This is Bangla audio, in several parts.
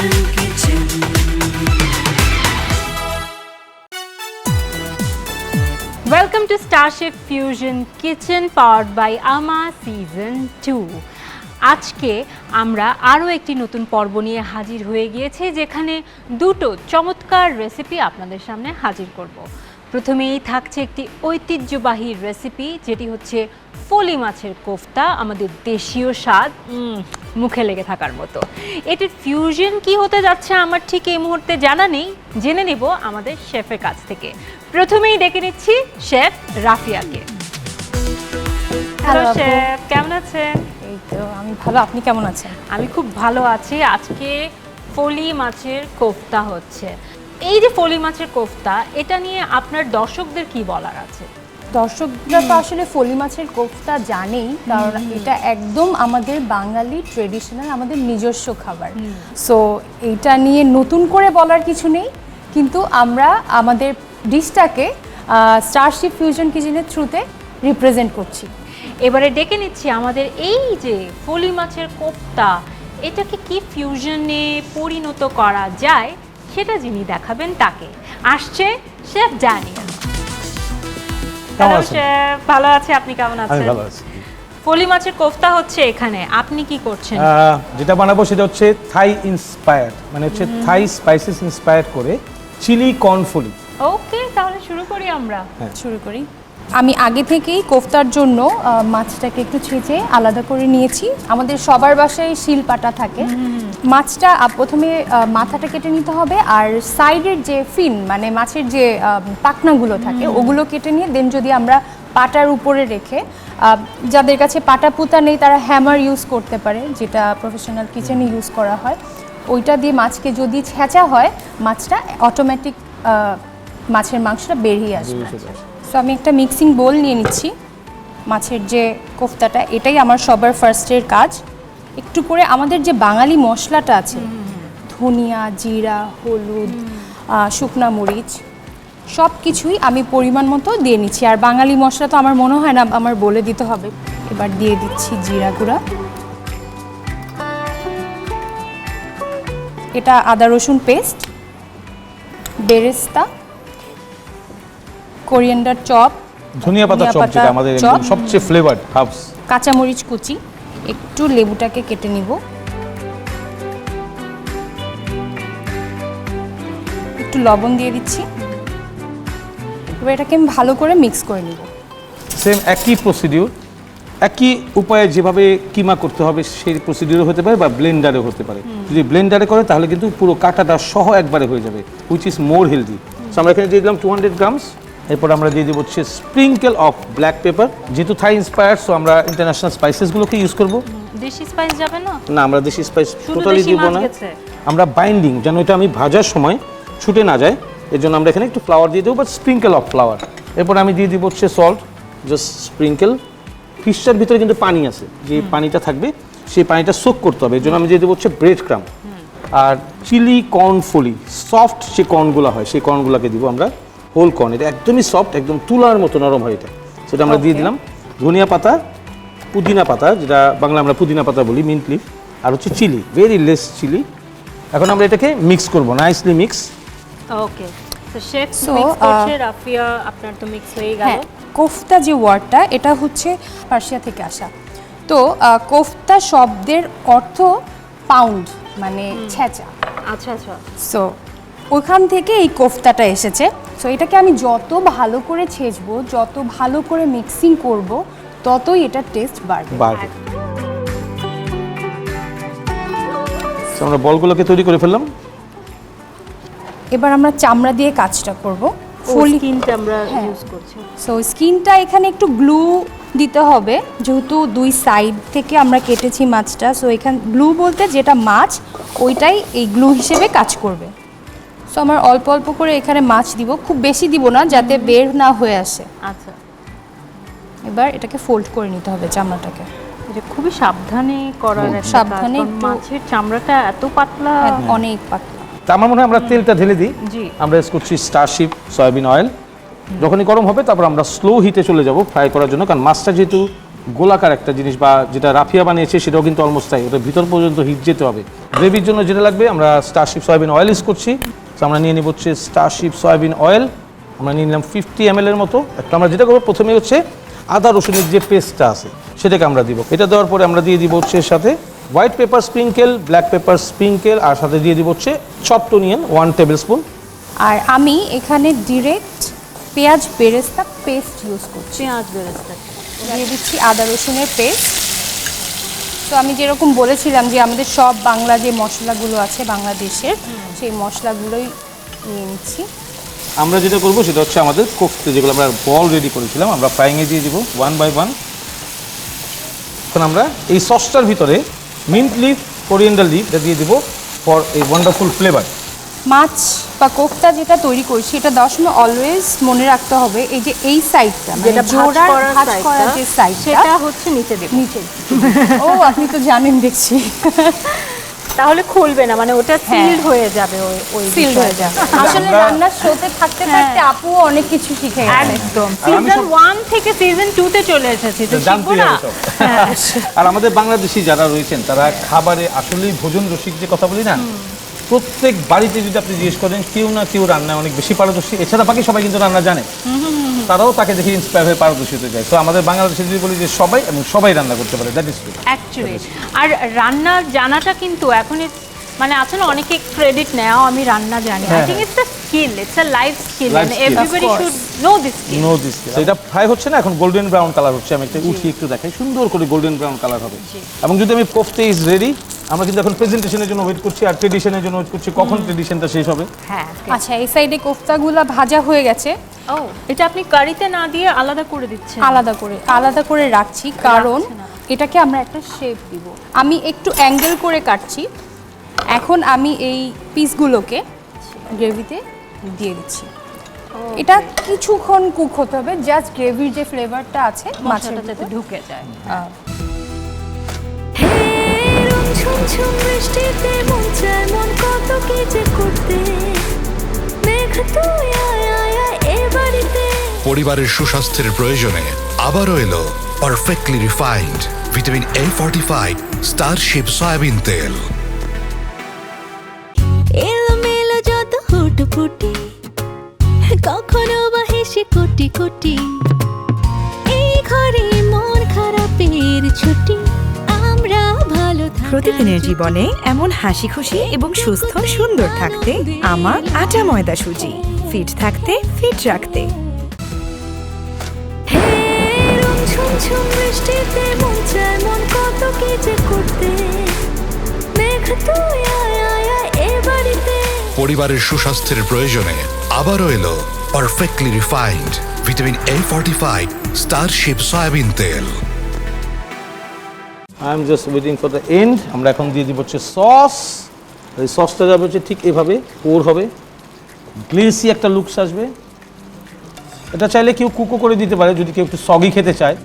Welcome to Starship Fusion Kitchen, powered by AMA Season 2. আজকে আমরা আরও একটি নতুন পর্ব নিয়ে হাজির হয়ে গিয়েছি, যেখানে দুটো চমৎকার রেসিপি আপনাদের সামনে হাজির করব। প্রথমেই থাকছে একটি ঐতিহ্যবাহী রেসিপি যেটি হচ্ছে ফলি মাছের কোফতা, আমাদের দেশীয় স্বাদ মুখে লেগে থাকার মতো। এটির ফিউশন কি হতে যাচ্ছে আমার ঠিক এই মুহূর্তে জানা নেই। জেনে নেব আমাদের শেফের কাছ থেকে। প্রথমেই ডেকে নিচ্ছি শেফ রাফিয়াকে। হ্যালো শেফ কেমন আছেন? এই তো আমি ভালো। আপনি কেমন আছেন? আমি খুব ভালো আছি। আজকে ফলি মাছের কোফতা হচ্ছে। এই যে ফলি মাছের কোফতা এটা নিয়ে আপনার দর্শকদের কি বলার আছে? দর্শকরা তো আসলে ফলি মাছের কোফতা জানেই কারণ এটা একদম আমাদের বাঙালি ট্রেডিশনাল আমাদের নিজস্ব খাবার। সো এটা নিয়ে নতুন করে বলার কিছু নেই কিন্তু আমরা আমাদের ডিশটাকে স্টারশিপ ফিউশন কিচেনের থ্রুতে রিপ্রেজেন্ট করছি। এবারে ডেকে নিচ্ছি আমাদের এই যে ফলি মাছের কোফতা এটাকে কি ফিউশনে পরিণত করা যায় সেটা যিনি দেখাবেন তাকে। আসছে শেফ জানিয়া। কেমন ভালো আছে আপনি কেমন আমি আছেন? ভালো আছি। ফলি মাছের কোফতা হচ্ছে এখানে আপনি কি করছেন? যেটা বানাবো সেটা হচ্ছে থাই ইন্সপায়ার্ড মানে হচ্ছে থাই স্পাইসেস ইন্সপায়ার্ড করে চিলি কর্নফুলি ওকে তাহলে শুরু করি আমরা। শুরু করি। আমি আগে থেকেই কোফতার জন্য মাছটাকে একটু ছেঁচে আলাদা করে নিয়েছি। আমাদের সবার বাসায় শিল পাটা থাকে। মাছটা প্রথমে মাথাটা কেটে নিতে হবে আর সাইডের যে ফিন মানে মাছের যে পাখনাগুলো থাকে ওগুলো কেটে নিয়ে দেন যদি আমরা পাটার উপরে রেখে যাদের কাছে পাটা পুতা নেই তারা হ্যামার ইউজ করতে পারে যেটা প্রফেশনাল কিচেনে ইউজ করা হয়। ওইটা দিয়ে মাছকে যদি ছেঁচা হয় মাছটা অটোমেটিক মাছের মাংসটা বেরিয়ে আসবে। সো আমি একটা মিক্সিং বোল নিয়ে নিচ্ছি। মাছের যে কোফতাটা, এটাই আমার সবার ফার্স্টের কাজ। একটু করে আমাদের যে বাঙালি মশলাটা আছে, ধনিয়া, জিরা, হলুদ শুকনা মরিচ সব কিছুই আমি পরিমাণ মতো দিয়ে নিচ্ছি। আর বাঙালি মশলা তো আমার মনে হয় না, আমার বলে দিতে হবে। এবার দিয়ে দিচ্ছি জিরা গুঁড়া। এটা আদা রসুন পেস্ট বেরেস্তা কোরিয়েন্ডার চপ ধনিয়া পাতা চপ যেটা আমাদের সবচেয়ে ফ্লেভার্ড হার্বস কাঁচামরিচ কুচি একটু লেবুটাকে কেটে নিব। একটু লবণ দিয়ে দিচ্ছি। এবার এটাকে আমি ভালো করে মিক্স করে নিব। সেম একই প্রসিডিউর একই উপায়ে যেভাবে কিমা করতে হবে সেই প্রসিডিউর হতে পারে বা ব্লেন্ডারে হতে পারে। যদি ব্লেন্ডারে করে তাহলে কিন্তু পুরো কাটাটা সহ একবারে হয়ে যাবে which is more healthy so আমরা এখানে দিয়ে দিলাম টু হান্ড্রেড গ্রামস এরপর আমরা দিয়ে দেবো হচ্ছে স্প্রিঙ্কেল অফ ব্ল্যাক পেপার যেহেতু থাই ইন্সপায়ার সো আমরা ইন্টারন্যাশনাল স্পাইসেসগুলোকে ইউজ করব। দেশি স্পাইস যাবে না? না আমরা দেশি স্পাইস টোটালি দিব না। আমরা বাইন্ডিং যেন এটা আমি ভাজার সময় ছুটে না যায় এর জন্য আমরা এখানে একটু ফ্লাওয়ার দিয়ে দেবো বাট স্প্রিঙ্কেল অফ ফ্লাওয়ার এরপর আমি দিয়ে দিব হচ্ছে সল্ট জাস্ট স্প্রিঙ্কেল ফিশটার ভিতরে কিন্তু পানি আছে যে পানিটা থাকবে সেই পানিটা সোক করতে হবে এর জন্য আমি দিয়ে দেবো হচ্ছে ব্রেড ক্রাম আর চিলি কর্ন ফলি সফট যে কর্নগুলো হয় সেই কর্নগুলোকে দিব আমরা। হোল কর্ন এটা একদমই সফট একদম তুলার মতো নরম হয় এটা। সেটা আমরা দিয়ে দিলাম। ধনিয়া পাতা পুদিনা পাতা যেটা বাংলা আমরা পুদিনা পাতা বলি মিন্ট লিফ আর হচ্ছে চিলি ভেরি লেস চিলি এখন আমরা এটাকে মিক্স করব নাইসলি মিক্স ওকে তো শেফ So, মিক্স করছে রাফিয়া আপনার তো মিক্স হয়ে গেল। হ্যাঁ কোফতা যে ওয়ার্ডটা এটা হচ্ছে পার্সিয়া থেকে আসা। তো কোফতা শব্দের অর্থ পাউন্ড মানে ছেঁচা। আচ্ছা আচ্ছা। সো ওখান থেকে এই কোফতাটা এসেছে। সো এটাকে আমি যত ভালো করে ছেঁচবো যত ভালো করে মিক্সিং করব ততই এটা টেস্ট বাড়বে। বাড়বে। আমরা বলগুলোকে তৈরি করে ফেললাম। এবার আমরা চামড়া দিয়ে কাজটা করব। ফুল স্কিনটা আমরা হ্যাঁ। ইউজ করছি। সো স্কিনটা এখানে একটু গ্লু দিতে হবে। যেহেতু দুই সাইড থেকে আমরা কেটেছি মাছটা সো এখান গ্লু বলতে যেটা মাছ ওইটাই এই গ্লু হিসেবে কাজ করবে। সো আমার অল্প অল্প করে এখানে মাছ দিব খুব বেশি দিব না যাতে বের না হয়ে আসে। আচ্ছা। এবার এটাকে ফোল্ড করে নিতে হবে চামড়াটাকে। এটা খুবই সাবধানে করার সাবধানে সাবধানে মাছের চামড়াটা এত পাতলা। অনেক পাতলা। তা আমার মনে হয় আমরা তেলটা ঢেলে দিই। জি। আমরা ইউজ করছি স্টারশিপ সয়াবিন অয়েল যখনই গরম হবে তারপর আমরা স্লো হিটে চলে যাব ফ্রাই করার জন্য কারণ মাছটা যেহেতু গোলাকার একটা জিনিস বা যেটা রাফিয়া বানিয়েছে সেটাও কিন্তু অলমোস্ট তাই। ওটা ভিতর পর্যন্ত হিট যেতে হবে। গ্রেভির জন্য যেটা লাগবে আমরা স্টারশিপ সয়াবিন অয়েল ইউজ করছি। তো আমরা নিয়ে নিব হচ্ছে স্টারশিপ সয়াবিন অয়েল আমরা নিয়ে নিলাম ফিফটি এম এর মতো। একটা আমরা যেটা করব প্রথমে হচ্ছে আদা রসুনের যে পেস্টটা আছে সেটাকে আমরা দিব। এটা দেওয়ার পরে আমরা দিয়ে দিব হচ্ছে এর সাথে white pepper sprinkle black pepper sprinkle আর সাথে দিয়ে দিব হচ্ছে chopped onion one tablespoon আর আমি এখানে ডিরেক্ট পেঁয়াজ বেরেস্তা পেস্ট ইউজ করছি। পেঁয়াজ বেরেস্তা। দিয়ে দিচ্ছি আদা রসুনের পেস্ট তো আমি যেরকম বলেছিলাম যে আমাদের সব বাংলা যে মশলাগুলো আছে বাংলাদেশের, সেই মশলাগুলোই নিয়ে নিচ্ছি। আমরা যেটা করব সেটা হচ্ছে আমাদের কোফতে যেগুলো আমরা বল রেডি করেছিলাম, আমরা ফ্রাইংয়ে দিয়ে দেবো ওয়ান বাই ওয়ান এখন আমরা এই সসটার ভিতরে মিন্ট লিফ কোরিয়েন্ডার লিফ এটা দিয়ে দেবো ফর এই ওয়ান্ডারফুল ফ্লেভার মাছ বা কোফতা যেটা তৈরি করছি এটা দেওয়ার সময় অলওয়েজ মনে রাখতে হবে এই যে এই সাইডটা যেটা জোড়ার ভাঁজ যে সাইডটা সেটা হচ্ছে নিচে দেব। নিচে। ও আপনি তো জানেন দেখছি। তাহলে খুলবে না মানে ওটা হ্যাঁ। সিল্ড হয়ে যাবে ওই ওই ফিল হয়ে যাবে। আসলে রান্নার শোতে থাকতে থাকতে আপুও অনেক কিছু শিখে গেছে। একদম। সিজন সব- ওয়ান থেকে সিজন টু তে চলে এসেছি তো শিখব না? আর আমাদের বাংলাদেশি যারা রয়েছেন তারা খাবারে আসলেই ভোজন রসিক যে কথা বলি না? প্রত্যেক বাড়িতে যদি আপনি জিজ্ঞেস করেন কেউ না কেউ রান্নায় অনেক বেশি পারদর্শী। এছাড়া বাকি সবাই কিন্তু রান্না জানে। তারাও তাকে দেখে ইন্সপায়ার হয়ে পারদর্শী হতে যায় তো আমাদের বাংলাদেশে যদি বলি যে সবাই এবং সবাই রান্না করতে পারে দ্যাট ইজ অ্যাকচুয়ালি আর রান্না জানাটা কিন্তু এখন মানে আছে না অনেকে ক্রেডিট নেয় আমি রান্না জানি। I think it's a skill it's a life skill and everybody should know this skill know this skill এটা ফ্রাই হচ্ছে না এখন গোল্ডেন ব্রাউন কালার হচ্ছে। আমি একটা উঠি একটু দেখাই। সুন্দর করে গোল্ডেন ব্রাউন কালার হবে। এবং যদি আমি কোফতে ইজ রেডি আমরা কিন্তু এখন প্রেজেন্টেশনের জন্য ওয়েট করছি আর ট্রেডিশনের জন্য ওয়েট করছি। কখন ট্রেডিশনটা শেষ হবে? হ্যাঁ আচ্ছা এই সাইডে কোফতাগুলো ভাজা হয়ে গেছে। ও এটা আপনি কারিতে না দিয়ে আলাদা করে দিচ্ছেন? আলাদা করে আলাদা করে রাখছি কারণ এটাকে আমরা একটা শেপ দিব। আমি একটু অ্যাঙ্গেল করে কাটছি। এখন আমি এই পিসগুলোকে গ্রেভিতে দিয়ে দিচ্ছি। এটা কিছুক্ষণ কুক হতে হবে জাস্ট গ্রেভির যে ফ্লেভারটা আছে মশলাটা যাতে ঢুকে যায়। ঝুমঝুম বৃষ্টিতে মন চায় মন কত কি যে করতে। মেঘ তুই আয় আয় আয় এ বাড়িতে। পরিবারের সুস্বাস্থ্যের প্রয়োজনে আবারও এলো perfectly refined vitamin A fortified Starship soybean তেল। এলো মেলো যত কখনো বা হেসে কোটি কোটি। প্রতিদিনের জীবনে এমন হাসি খুশি এবং সুস্থ সুন্দর থাকতে আমার আটা ময়দা সুজি। ফিট থাকতে ফিট রাখতে। হে রং ঝুমঝুম বৃষ্টিতে মন চায় মন কত কি যে করতে। মেঘ তুই আয় আয় আয় এ বাড়িতে। পরিবারের সুস্বাস্থ্যের প্রয়োজনে আবারও এলো perfectly refined vitamin A fortified Starship soybean তেল। I am just waiting for the end আমরা এখন দিয়ে দিব হচ্ছে সস এই সসটা যাবে হচ্ছে ঠিক এভাবে পোর হবে। গ্লেসি একটা লুকস আসবে। এটা চাইলে কেউ কুকো করে দিতে পারে, যদি কেউ একটু সগি খেতে চায়।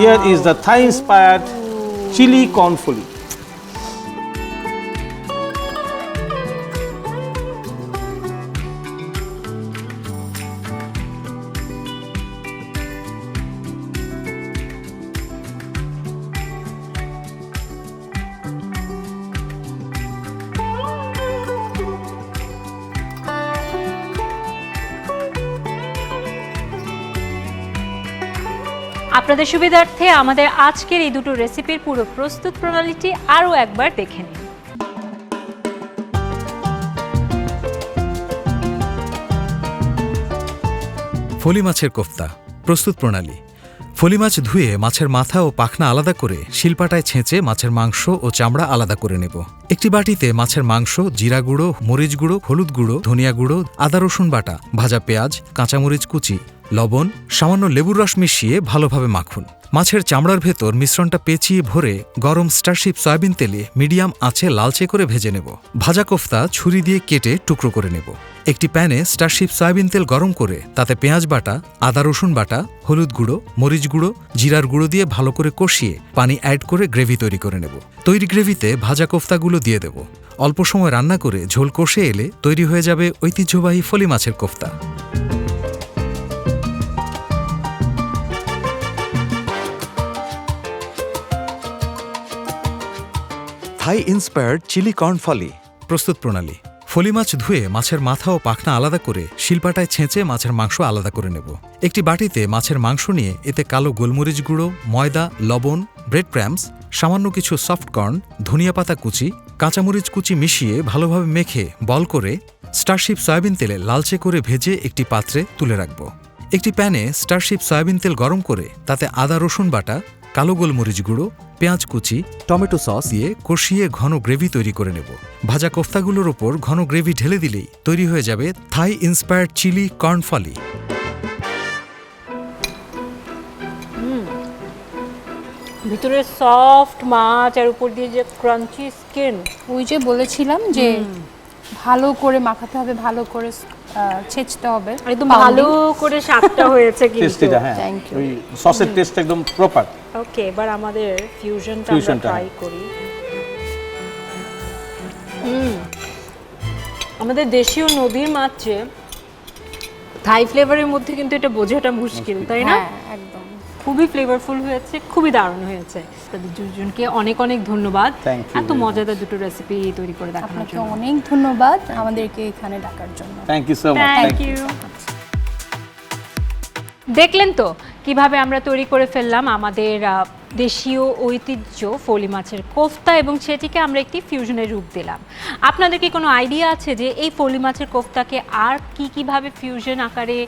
Here is the Thai inspired chilli कॉर्नफुली আপনাদের সুবিধার্থে আমাদের আজকের এই দুটো রেসিপির পুরো প্রস্তুত প্রণালীটি আরও একবার দেখে নিন। ফলি মাছের কোফতা, প্রস্তুত প্রণালী। ফলি মাছ ধুয়ে মাছের মাথা ও পাখনা আলাদা করে শিলপাটায় ছেঁচে মাছের মাংস ও চামড়া আলাদা করে নেব। একটি বাটিতে মাছের মাংস, জিরা গুঁড়ো, মরিচ গুঁড়ো, হলুদ গুঁড়ো, ধনিয়া গুঁড়ো, আদা, রসুন বাটা, ভাজা পেঁয়াজ, কাঁচামরিচ কুচি, লবণ, সামান্য লেবুর রস মিশিয়ে ভালোভাবে মাখুন। মাছের চামড়ার ভেতর মিশ্রণটা পেঁচিয়ে ভরে গরম স্টারশিপ সয়াবিন তেলে মিডিয়াম আঁচে লালচে করে ভেজে নেব। ভাজা কোফতা ছুরি দিয়ে কেটে টুকরো করে নেব। একটি প্যানে স্টারশিপ সয়াবিন তেল গরম করে তাতে পেঁয়াজ বাটা, আদা রসুন বাটা, হলুদ গুঁড়ো, মরিচ গুঁড়ো, জিরার গুঁড়ো দিয়ে ভালো করে কষিয়ে পানি অ্যাড করে গ্রেভি তৈরি করে নেব। তৈরি গ্রেভিতে ভাজা কোফতাগুলো দিয়ে দেব। অল্প সময় রান্না করে ঝোল কষে এলে তৈরি হয়ে যাবে ঐতিহ্যবাহী ফলি মাছের kofta. Thai inspired chilli corn ফলি। প্রস্তুত প্রণালী। ফলি মাছ ধুয়ে মাছের মাথা ও পাখনা আলাদা করে শিলপাটায় ছেঁচে মাছের মাংস আলাদা করে নেব। একটি বাটিতে মাছের মাংস নিয়ে এতে কালো গোলমরিচ গুঁড়ো, ময়দা, লবণ, ব্রেড ক্র্যাম্পস সামান্য কিছু সফট কর্ন, ধনিয়া পাতা কুচি, কাঁচামরিচ কুচি মিশিয়ে ভালোভাবে মেখে বল করে স্টারশিপ সয়াবিন তেলে লালচে করে ভেজে একটি পাত্রে তুলে রাখব। একটি প্যানে স্টারশিপ সয়াবিন তেল গরম করে তাতে আদা রসুন বাটা কালো গোলমরিচ গুঁড়ো পেঁয়াজ কুচি টমেটো সস দিয়ে কষিয়ে ঘন গ্রেভি তৈরি করে নেব। ভাজা কোফতাগুলোর ওপর ঘন গ্রেভি ঢেলে দিলেই তৈরি হয়ে যাবে থাই ইন্সপায়ার্ড চিলি কর্নফলি ভিতরে সফট মাছ আর উপর দিয়ে যে ক্রাঞ্চি স্কিন। ওই যে বলেছিলাম যে ভালো করে মাখাতে হবে ভালো করে ছেঁচতে হবে। একদম ভালো করে স্বাদটা হয়েছে কিন্তু। টেস্টিটা হ্যাঁ. ওই সসের টেস্ট একদম প্রপার ওকে এবার আমাদের ফিউশনটা আমরা ট্রাই করি। আমাদের দেশীয় নদীর মাছ থাই ফ্লেভারের মধ্যে কিন্তু এটা বোঝাটা মুশকিল। তাই না? হ্যাঁ একদম। খুবই ফ্লেভারফুল হয়েছে খুবই দারুণ হয়েছে। তাদের দুজনকে অনেক অনেক ধন্যবাদ। এত মজাদার দুটো রেসিপি তৈরি করে দেখানোর আপনাকে জন্য। অনেক ধন্যবাদ আমাদেরকে এখানে ডাকার জন্য। Thank you so much thank you দেখলেন তো কীভাবে আমরা তৈরি করে ফেললাম আমাদের দেশীয় ঐতিহ্য ফলি মাছের কোফতা এবং সেটিকে আমরা একটি ফিউশনের রূপ দিলাম। আপনাদের কি কোনো আইডিয়া আছে যে এই ফলি মাছের কোফতাকে আর কি কীভাবে ফিউশন আকারে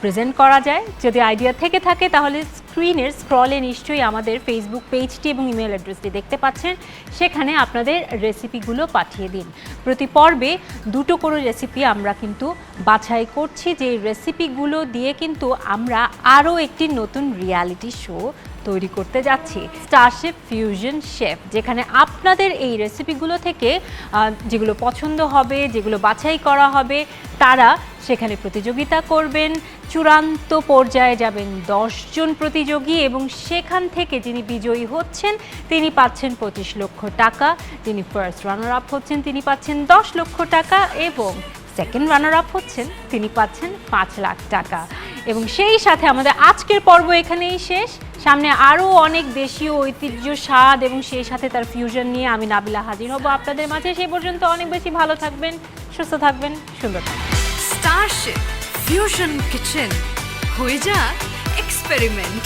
প্রেজেন্ট করা যায়? যদি আইডিয়া থেকে থাকে তাহলে স্ক্রিনের স্ক্রলে নিশ্চয়ই আমাদের ফেসবুক পেজটি এবং ইমেল অ্যাড্রেসটি দেখতে পাচ্ছেন। সেখানে আপনাদের রেসিপিগুলো পাঠিয়ে দিন। প্রতি পর্বে দুটো করে রেসিপি আমরা কিন্তু বাছাই করছি। যে রেসিপিগুলো দিয়ে কিন্তু আমরা আরও একটি নতুন রিয়ালিটি শো তৈরি করতে যাচ্ছি। স্টারশেফ ফিউশন শেফ যেখানে আপনাদের এই রেসিপিগুলো থেকে যেগুলো পছন্দ হবে, যেগুলো বাছাই করা হবে, তারা সেখানে প্রতিযোগিতা করবেন। চূড়ান্ত পর্যায়ে যাবেন দশজন প্রতিযোগী এবং সেখান থেকে যিনি বিজয়ী হচ্ছেন, তিনি পাচ্ছেন পঁচিশ লক্ষ টাকা। যিনি ফার্স্ট রানার আপ হচ্ছেন, তিনি পাচ্ছেন দশ লক্ষ টাকা এবং সেকেন্ড রানার আপ হচ্ছেন, তিনি পাচ্ছেন পাঁচ লাখ টাকা। এবং সেই সাথে আমাদের আজকের পর্ব এখানেই শেষ। সামনে আরও অনেক দেশীয় ঐতিহ্য, স্বাদ এবং সেই সাথে তার ফিউশন নিয়ে আমি নাবিলা হাজির হব আপনাদের মাঝে। সেই পর্যন্ত অনেক বেশি ভালো থাকবেন, সুস্থ থাকবেন, সুন্দর থাকবেন। Fusion Kitchen হয়ে যা এক্সপেরিমেন্ট